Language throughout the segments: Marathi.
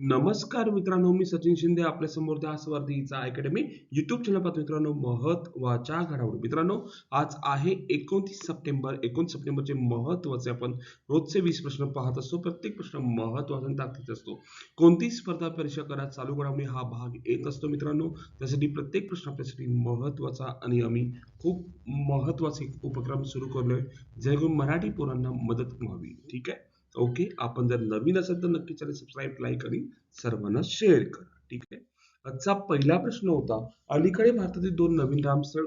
नमस्कार मित्रांनो मी सचिन शिंदे आपल्यासमोर त्या अकॅडमी युट्यूब चॅनल पाहतो मित्रांनो महत्त्वाच्या घडामोडी. मित्रांनो आज आहे एकोणतीस सप्टेंबर. एकोणतीस सप्टेंबरचे महत्त्वाचे आपण रोजचे वीस प्रश्न पाहत असतो. प्रत्येक प्रश्न महत्त्वाचा आणि ताकदीचा असतो. कोणती स्पर्धा परीक्षा करा चालू घडामोडी हा भाग येत असतो मित्रांनो. त्यासाठी प्रत्येक प्रश्न आपल्यासाठी महत्त्वाचा आणि आम्ही खूप महत्त्वाचे उपक्रम सुरू करलोय. जेणेकरून मराठी पोरांना मदत व्हावी. ठीक आहे? ओके? आपण जर नवीन असेल तर नक्की चॅनल सबस्क्राईब लाईक आणि सर्वांना शेअर करा. ठीक आहे? आजचा पहिला प्रश्न होता अलीकडे भारतातील दोन नवीन रामस्थळ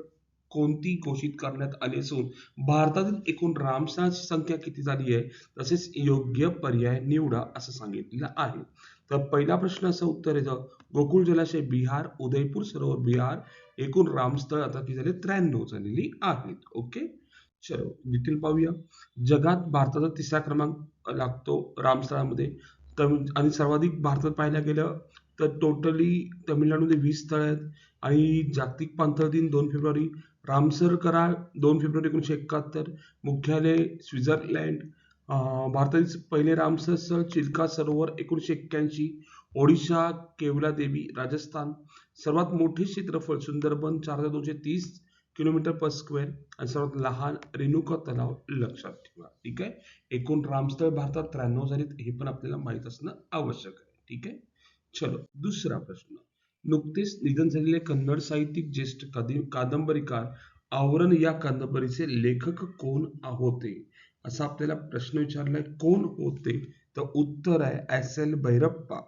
कोणती घोषित करण्यात आली असून भारतातील एकूण रामस्थळांची संख्या किती झाली आहे? तसेच योग्य पर्याय निवडा असं सांगितलेलं आहे. तर पहिला प्रश्न असं उत्तर येतं गोकुळ जलाशय बिहार उदयपूर सरोवर बिहार एकूण रामस्थळ आता किती झाले? त्र्याण्णव झालेली आहेत. ओके? डिटेल पाहूया. जगात भारताचा तिसरा क्रमांक लागतो रामस्थळामध्ये तमिळ आणि सर्वाधिक भारतात पाहायला गेलं तर टोटली तमिळनाडूमध्ये वीस स्थळ आहेत. आणि जागतिक पाणथळ दिन दोन फेब्रुवारी रामसर करार दोन फेब्रुवारी एकोणीशे एकाहत्तर. मुख्यालय स्वित्झर्लंड. भारतातील पहिले रामसर स्थळ चिल्का सरोवर एकोणीशे एक्क्याऐंशी. ओडिशा केवला देवी राजस्थान. सर्वात मोठे क्षेत्रफळ सुंदरबन चार हजार दोनशे तीस. किलोमीटर पर स्क्वेअर आणि सर्वात लहान रेणुका तलाव लक्षात ठेवा ठीक आहे? एकूण रामस्थळ भारतात त्र्याण्णव झालेत हे पण आपल्याला माहीत असणं आवश्यक आहे ठीक आहे? चलो दुसरा प्रश्न. नुकतेच निधन झालेले कन्नड साहित्यिक ज्येष्ठ कादंबरीकार आवरण या कादंबरीचे लेखक कोण होते? असा आपल्याला प्रश्न विचारलाय कोण होते? तर उत्तर आहे एस एल भैरप्पा.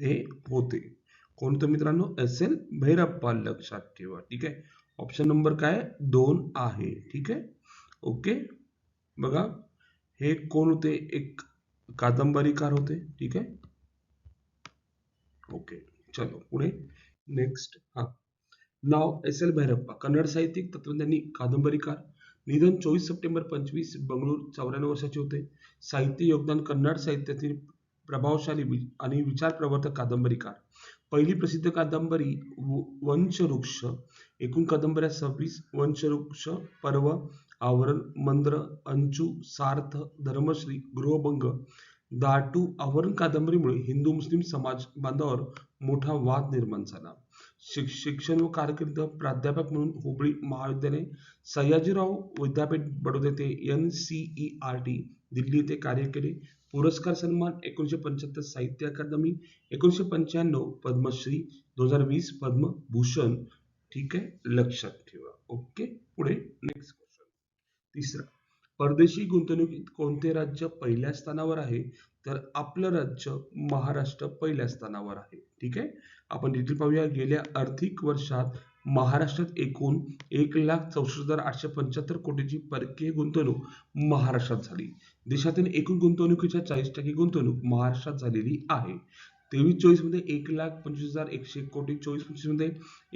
हे होते. कोणतं मित्रांनो? एस एल भैरप्पा लक्षात ठेवा ठीक आहे? ऑप्शन नंबर काय? दोन आहे. ठीक आहे? ओके? बघा. हे कोण होते? एक कादंबरीकार होते. ठीक आहे? ओके. चलो पुढे. नेक्स्ट हा. नाव एस एल भैरप्पा. कन्नड साहित्यिक तत्वज्ञानी कादंबरीकार. निधन चोवीस सप्टेंबर पंचवीस बंगळूर चौऱ्याण्णव वर्षाचे होते. साहित्य योगदान कन्नड साहित्यातील प्रभावशाली आणि विचार प्रवर्तक कादंबरीकार. पहिली प्रसिद्ध कादंबरी वंशवृक्ष एकूण कादंबऱ्या सव्वीस वंशवृक्ष पर्व आवरण मंद्र अंचू सार्थ धर्मश्री गृहभंग दाटू आवरण कादंबरीमुळे हिंदू मुस्लिम समाज बांधावर मोठा वाद निर्माण झाला. शिक्षण व कारकीर्द प्राध्यापक म्हणून हुबळी महाविद्यालय सयाजीराव विद्यापीठ बडोदा येथे N C E R T Delhi येथे कार्य केले. पुरस्कार सन्मान एकोणीसशे पंच्याहत्तर साहित्य अकादमी एकोणीसशे पंच्याण्णव पद्मश्री दोन हजार वीस पद्मभूषण ठीक आहे? लक्षात ठेवा. ओके? पुढे नेक्स्ट क्वेश्चन तिसरा. परदेशी गुंतवणुकीत कोणते राज्य पहिल्या स्थानावर आहे? तर आपलं राज्य महाराष्ट्र पहिल्या स्थानावर आहे. ठीक आहे? आपण डिटेल पाहूया. गेल्या आर्थिक वर्षात महाराष्ट्रात एकूण एक लाख चौसष्ट हजार आठशे पंच्याहत्तर कोटीची परकीय गुंतवणूक महाराष्ट्रात झाली. देशातील एकूण गुंतवणुकीच्या चाळीस टक्के गुंतवणूक महाराष्ट्रात झालेली आहे. तेवीस चोवीसमध्ये एक लाख पंचवीस हजार एकशे कोटी चोवीस पंचवीसमध्ये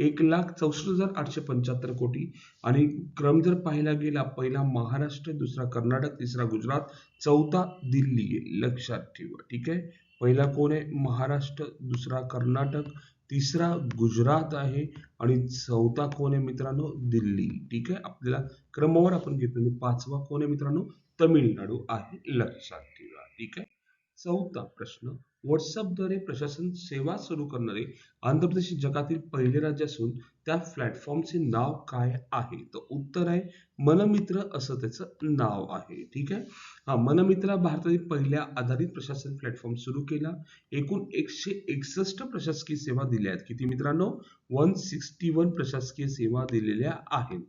एक लाख चौसष्ट हजार आठशे पंच्याहत्तर कोटी. आणि क्रम जर पाहायला गेला पहिला महाराष्ट्र दुसरा कर्नाटक तिसरा गुजरात चौथा दिल्ली. लक्षात ठेवा ठीक आहे? पहिला कोण आहे? महाराष्ट्र दुसरा कर्नाटक तिसरा गुजरात आहे. आणि चौथा कोण आहे मित्रांनो? दिल्ली. ठीक आहे? आपल्याला क्रमावर आपण घेतो पाचवा कोण आहे मित्रांनो? तमिळनाडू आहे. लक्षात ठेवा ठीक आहे? चौथा प्रश्न. व्हॉट्सअपद्वारे प्रशासन सेवा सुरू करणारे आंध्र प्रदेश जगातील पहिले राज्य असून त्या प्लॅटफॉर्मचे नाव काय आहे? तर उत्तर आहे मनमित्र असं त्याचं नाव आहे. ठीक आहे? हा मनमित्र भारताने पहिल्या आधारित प्रशासन प्लॅटफॉर्म सुरू केला. एकूण एकशे एकसष्ट प्रशासकीय सेवा दिल्या आहेत. किती मित्रांनो? वन सिक्स्टी वन प्रशासकीय सेवा दिलेल्या आहेत.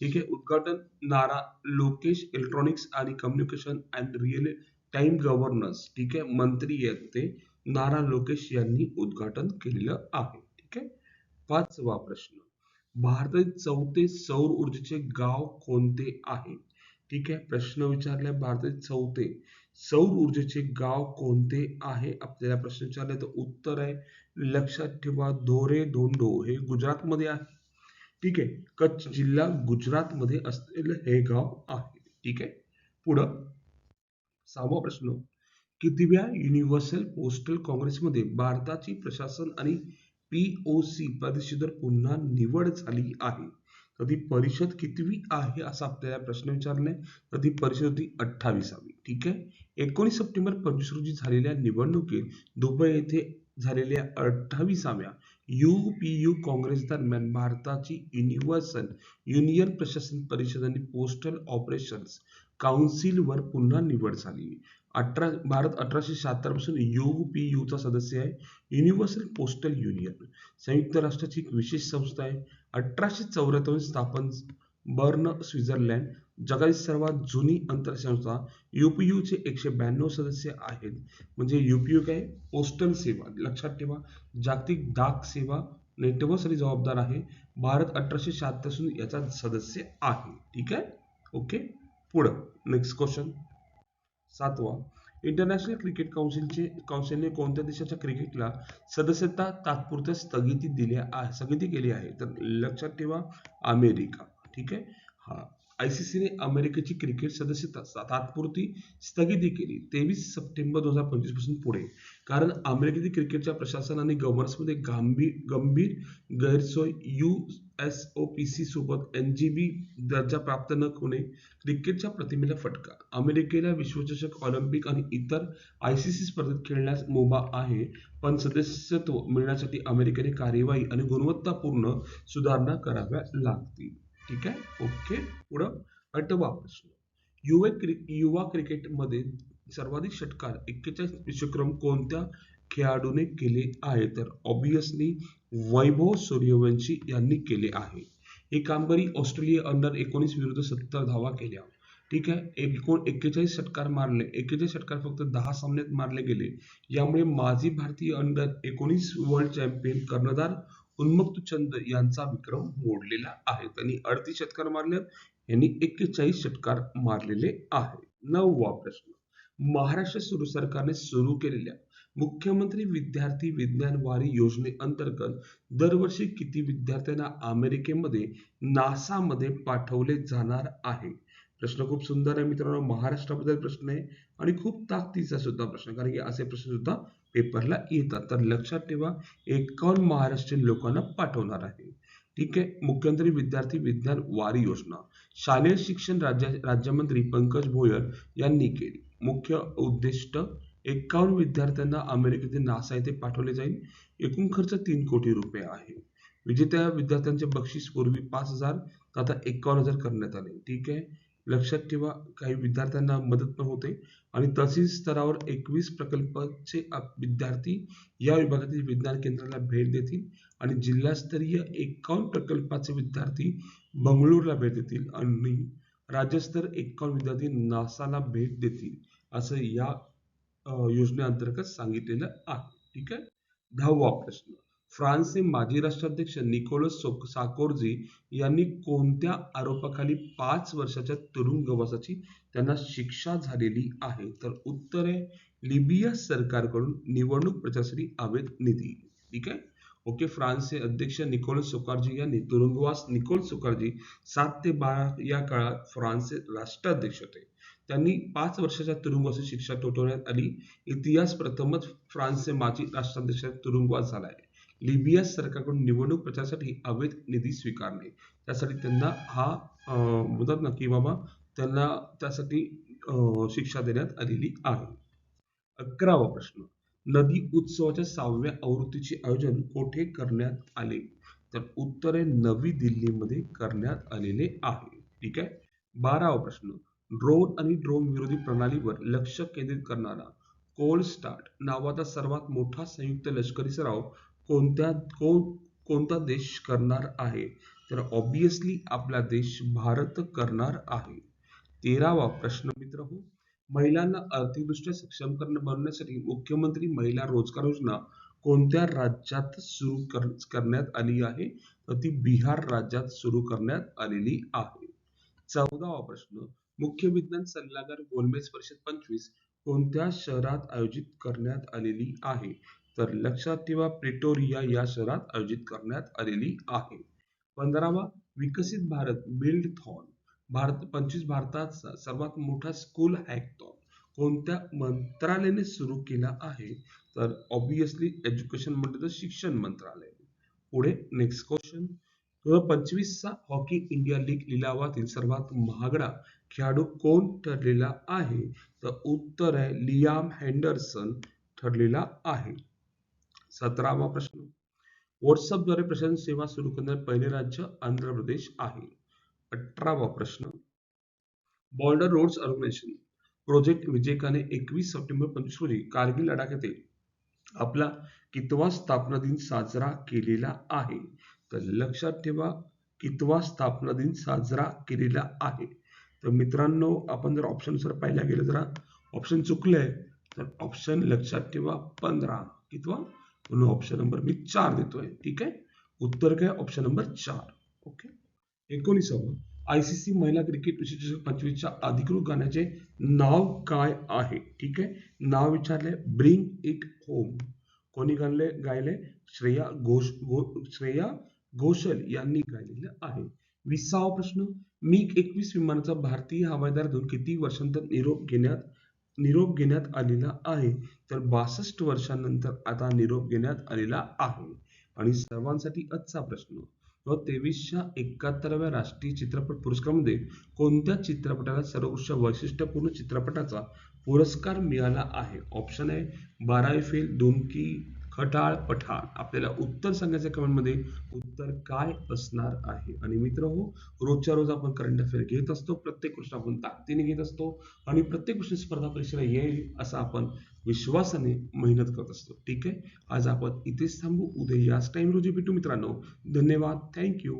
ठीक आहे? उद्घाटन नारा लोकेश इलेक्ट्रॉनिक्स आणि communication and real time governance ठीक आहे? मंत्री आहेत ते नारा लोकेश यांनी उद्घाटन केलेलं आहे ठीक आहे? पाचवा प्रश्न. भारतातील चौथे सौर ऊर्जेचे गाव कोणते आहे? ठीक आहे? प्रश्न विचारलाय भारतातील चौथे सौर ऊर्जेचे गाव कोणते आहे? आपल्याला प्रश्न विचारले तर उत्तर आहे लक्षात ठेवा धोरे धोंडो हे गुजरातमध्ये आहे. ठीक आहे? कच्छ जिल्हा गुजरातमध्ये असलेलं हे गाव आहे ठीक आहे? पुढं. सहावा प्रश्न. कितव्या युनिव्हर्सल पोस्टल काँग्रेसमध्ये भारताची प्रशासन आणि पी ओ सी परिषदेवर पुन्हा निवड झाली आहे? तर ती परिषद कितवी आहे असा आपल्याला प्रश्न विचारलाय. तर ती परिषद होती अठ्ठावीसावी. ठीक आहे? एकोणीस सप्टेंबर पंचवीस रोजी झालेल्या निवडणुकीत दुबई येथे झालेल्या अठ्ठावीसाव्या यू पी यू काँग्रेस दरम्यान भारताची युनिव्हर्सल युनियन प्रशासन परिषद आणि पोस्टल ऑपरेशन्स काउन्सिलवर पुन्हा निवड झाली. अठरा भारत अठराशे शहात्तरपासून यूचा सदस्य आहे. युनिव्हर्सल पोस्टल युनियन संयुक्त राष्ट्राची एक विशेष संस्था आहे. अठराशे चौऱ्याहत्तर स्थापन बर्न स्वित्झर्लंड. जगातील सर्वात जुनी अंतरसंस्था संस्था एकशे ब्याण्णव सदस्य आहेत. म्हणजे युपीयू काय? पोस्टल सेवा. लक्षात ठेवा. जागतिक डाक सेवा नेटवर्कसाठी जबाबदार आहे. भारत अठराशे शहात्तरपासून याचा सदस्य आहे. ठीक आहे? ओके? पुढं नेक्स्ट क्वेश्चन सातवा इंटरनॅशनल क्रिकेट काउन्सिलचे काउन्सिलने कोणत्या देशाच्या क्रिकेटला सदस्यता तात्पुरत्या स्थगिती दिल्या आहे स्थगिती केली आहे? तर लक्षात ठेवा अमेरिका. ठीक आहे? हा. आय सी सीने अमेरिकेची क्रिकेट सदस्यता तात्पुरती स्थगिती केली तेवीस सप्टेंबर दोन हजार पंचवीसपासून पुढे. कारण अमेरिकेतील क्रिकेटच्या प्रशासन आणि गव्हर्नन्समध्ये गंभीर गंभीर गैरसोय U S O P C सोबत एन जी बी दर्जा प्राप्त न होणे क्रिकेटच्या प्रतिमेला फटका. अमेरिकेला विश्वचषक ऑलिम्पिक आणि इतर आय सी सी स्पर्धेत खेळण्यास मुभा आहे पण सदस्यत्व मिळण्यासाठी अमेरिकेने कार्यवाही आणि गुणवत्तापूर्ण सुधारणा कराव्या लागतील. ठीक आहे? ओके. पुढं आठवा प्रश्न. युवे क्रि युवा क्रिकेटमध्ये सर्वाधिक षटकार एक्केचाळीस विश्वक्रम कोणत्या खेळाडूने केले आहे? तर ऑब्विसली वैभव सूर्यवंशी यांनी केले आहे. ही कामगिरी ऑस्ट्रेलिया अंडर एकोणीस विरुद्ध सत्तर धावा केल्या. ठीक आहे? एकोण एक्केचाळीस षटकार मारले. एक्केचाळीस षटकार फक्त दहा सामन्यात मारले गेले. यामुळे माजी भारतीय अंडर एकोणीस वर्ल्ड चॅम्पियन कर्णधार उन्मुक्त चंद यांचा विक्रम मोडलेला आहे. त्यांनी अडतीस षटकार मारले. यांनी एक्केचाळीस षटकार मारलेले आहे. नववा प्रश्न. महाराष्ट्र सुरू सरकारने सुरू केलेल्या मुख्यमंत्री विद्यार्थी विज्ञान वारी योजनेअंतर्गत दरवर्षी किती विद्यार्थ्यांना अमेरिकेमध्ये नासामध्ये पाठवले जाणार आहे? प्रश्न खूप सुंदर आहे मित्रांनो. महाराष्ट्राबद्दल प्रश्न आहे आणि खूप ताकदीचा सुद्धा प्रश्न कारण की असे प्रश्न सुद्धा पेपरला येतात. तर लक्षात ठेवा एकावन्न महाराष्ट्रीयन लोकांना पाठवणार आहे. ठीक आहे? मुख्यमंत्री विद्यार्थी विज्ञान वारी योजना. शालेय शिक्षण राज्य राज्यमंत्री पंकज भोयर यांनी केली. मुख्य उद्दिष्ट एकावन्न विद्यार्थ्यांना अमेरिकेतील नासा येथे पाठवले जाईल. एकूण खर्च तीन कोटी रुपये आहे. विजेत्या विद्यार्थ्यांचे बक्षीस पूर्वी पाच हजार आता एकावन्न हजार करण्यात आले. ठीक आहे? लक्षात ठेवा काही विद्यार्थ्यांना मदत पण होते. आणि तहसील स्तरावर एकवीस प्रकल्पाचे विद्यार्थी या विभागातील विज्ञान केंद्राला भेट देतील. आणि जिल्हास्तरीय एकावन्न प्रकल्पाचे विद्यार्थी बंगळूरला भेट देतील. आणि राज्यस्तर एकावन्न विद्यार्थी नासाला भेट देतील. असं या योजनेअंतर्गत सांगितलेलं आहे. ठीक आहे? दहावा प्रश्न. फ्रान्सचे माजी राष्ट्राध्यक्ष निकोलस साकोर्जी यांनी कोणत्या आरोपाखाली पाच वर्षाच्या तुरुंगवासाची त्यांना शिक्षा झालेली आहे? तर उत्तर आहे लिबिया सरकारकडून निवडणूक प्रचारासाठी अवैध निधी. ठीक आहे? ओके फ्रान्सचे अध्यक्ष निकोलस सुकारजी यांनी तुरुंगवास निकोल सुकारजी सात ते बारा या काळात फ्रान्सचे राष्ट्राध्यक्ष होते. त्यांनी पाच वर्षाच्या तुरुंगवासी शिक्षा ठोठवण्यात आली. इतिहास प्रथमच फ्रान्सचे माजी राष्ट्राध्यक्ष तुरुंगवास झाला आहे. लिबिया सरकारकडून निवडणूक प्रचारासाठी अवैध निधी स्वीकारणे. त्यासाठी त्यांना हा म्हणतात ना की बाबा त्यांना त्यासाठी शिक्षा देण्यात आलेली आहे. अकरावा प्रश्न. नदी उत्सवाच्या सहाव्या आवृत्तीचे आयोजन कोठे करण्यात आले? तर उत्तरे नवी दिल्लीमध्ये करण्यात आलेले आहे. ठीक आहे? बारावा प्रश्न. ड्रोन आणि ड्रोन विरोधी प्रणालीवर लक्ष केंद्रित करणारा कोल्ड स्टार्ट नावाचा सर्वात मोठा संयुक्त लष्करी सराव कोणत्या कोण कोणता देश करणार आहे? तर ऑब्विसली आपला देश भारत करणार आहे. तेरावा प्रश्न मित्र हो महिलांना आर्थिकदृष्ट्या सक्षम बनवण्यासाठी मुख्यमंत्री महिला रोजगार योजना कोणत्या राज्यात सुरू कर करण्यात आली आहे? तर ती बिहार राज्यात सुरू करण्यात आलेली आहे. चौदावा प्रश्न मुख्य विज्ञान सल्लागार गोलमेज परिषद पंचवीस कोणत्या शहरात आयोजित करण्यात आलेली आहे? तर लक्षात ठेवा प्रिटोरिया या शहरात आयोजित करण्यात आलेली आहे. पंधरावा विकसित भारत बिल्ड थॉन भारत पंचवीस भारताचा सर्वात मोठा स्कूल हॅकथॉन कोणत्या मंत्रालयाने सुरू केला आहे? तर ऑब्विसली एज्युकेशन म्हणजे तर शिक्षण मंत्रालय. पुढे नेक्स्ट क्वेश्चन दोन हजार पंचवीसचा हॉकी इंडिया लीग लिलावातील सर्वात महागडा खेळाडू कोण ठरलेला आहे? तर उत्तर आहे लियाम हँडरसन ठरलेला आहे. सतरावा प्रश्न. व्हॉट्सअपद्वारे प्रशासन सेवा सुरू करणारे पहिले राज्य आंध्र प्रदेश आहे. अठरावा प्रश्न. बॉर्डर रोड्स ऑर्गनायझेशन प्रोजेक्ट विजेकाने एकवीस सप्टेंबर पंचवीस रोजी कारगिल लडाख येथे आपला कितवा स्थापना दिन साजरा केलेला आहे? तर लक्षात ठेवा कितवा स्थापना दिन साजरा केलेला आहे? तर मित्रांनो आपण जर ऑप्शननुसार पाहायला गेलं जरा ऑप्शन चुकलंय तर ऑप्शन लक्षात ठेवा पंधरा किंवा म्हणून ऑप्शन नंबर मी चार देतोय ठीक आहे? उत्तर काय ऑप्शन नंबर चार ओके? एकोणीसावं आय सी सी महिला क्रिकेट विश्वचषक पंचवीसच्या अधिकृत गाण्याचे नाव काय आहे? ठीक आहे? नाव विचारले ब्रिंग इट होम कोणी गाणले गायले श्रेया घोष गो, श्रेया घोषल यांनी गायलेलं आहे. विसावा प्रश्न मिग एकवीस विमानाचा भारतीय हवाई दलातून किती वर्षांतर निरोप घेण्यात निरोप घेण्यात आलेला आहे? तर बासष्ट वर्षांनंतर आता निरोप घेण्यात आलेला आहे. आणि सर्वांसाठी आजचा प्रश्न व तेवीसच्या एकाहत्तराव्या राष्ट्रीय चित्रपट पुरस्कारामध्ये कोणत्या चित्रपटाला सर्वोच्च वैशिष्ट्यपूर्ण चित्रपटाचा पुरस्कार मिळाला आहे? ऑप्शन आहे बारावी फेल की खटाळ पठाण. आपल्याला उत्तर सांगायचं कमेंटमध्ये. उत्तर काय असणार आहे? आणि मित्र हो रोजच्या रोज आपण करंट अफेअर घेत असतो. प्रत्येक गोष्ट आपण ताकदीने घेत असतो. आणि प्रत्येक गोष्टी स्पर्धा परीक्षेला येईल असं आपण विश्वासाने मेहनत करत असतो. ठीक आहे? आज आपण इथेच थांबू. उद्या याच टाइम रोजी भेटू मित्रांनो. धन्यवाद. थँक्यू